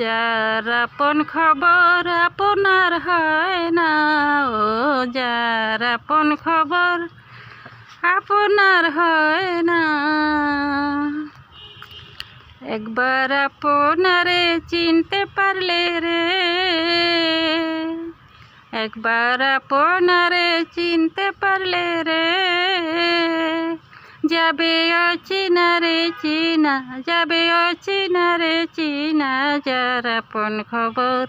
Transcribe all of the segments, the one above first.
যার আপন খবর আপনার হয় না, ও যার আপন খবর আপনার হয় না। একবার আপনারে চিনতে পারলে রে, একবার আপনারে চিনতে পারলে রে যাবে অচিনা রে চিনা, যাবে অচিনা রে চিনা, যার আপন খবর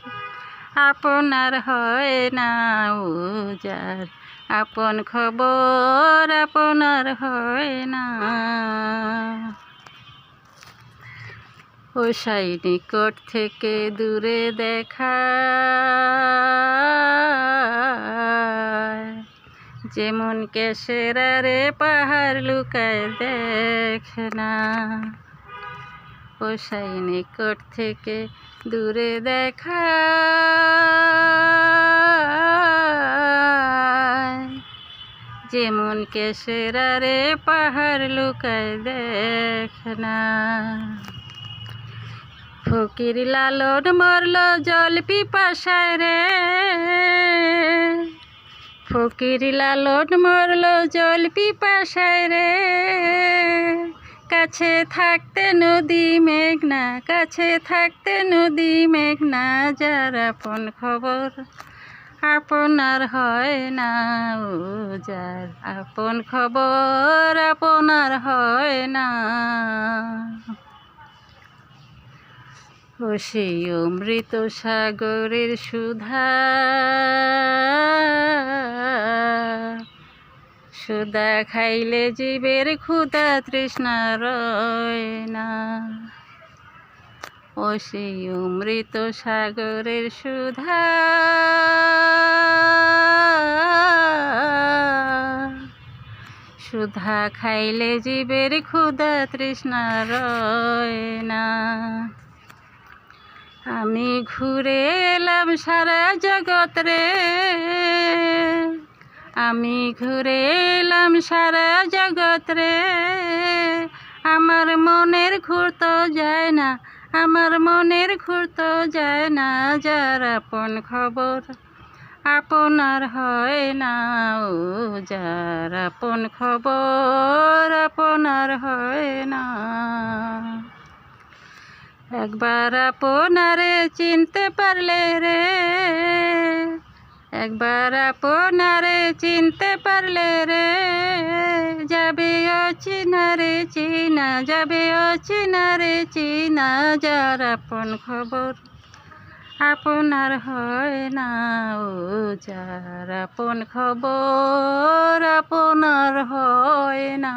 আপনার হয় না ও যার আপন খবর আপনার হয় না। ও সাই নিকট থেকে দূরে দেখা। যেমন কেশেরা রে পাহাড় লুকায় দেখ না। সাই নিকট থেকে দূরে দেখা। যেমন কেশেরা রে পাহাড় লুকায় দেখ না। ফকির লালন মরল জল পিপাসায় রে। ফকির লালন মরল জল পিপাসায় রে। কাছে থাকতে নদী মেঘনা, কাছে থাকতে নদী মেঘনা, যার আপন খবর আপনার হয় না ও, যার আপন খবর আপনার হয় না। ও সেই অমৃত সাগরের সুধা। সুধা খাইলে জীবের ক্ষুধা তৃষ্ণা রয় না। ও সেই অমৃত সাগরের সুধা। সুধা খাইলে জীবের ক্ষুধা তৃষ্ণা রয় না। আমি ঘুরে এলাম সারা জগৎ রে। আমি ঘুরে এলাম সারা জগৎ রে। আমার মনের ঘুরতো যায় না, আমার মনের ঘুরতো যায় না। যার আপন খবর আপনার হয় না ও, যার আপন খবর আপনার হয় না। একবার আপনারে চিনতে পারলে রে। একবার আপনারে চিনতে পারলে রে। যাবে অচিনা রে, চিনা যাবে অচিনা রে, চিনা যার আপন খবর। আপনার হয় না ও যার আপন খবর, আপনার হয় না।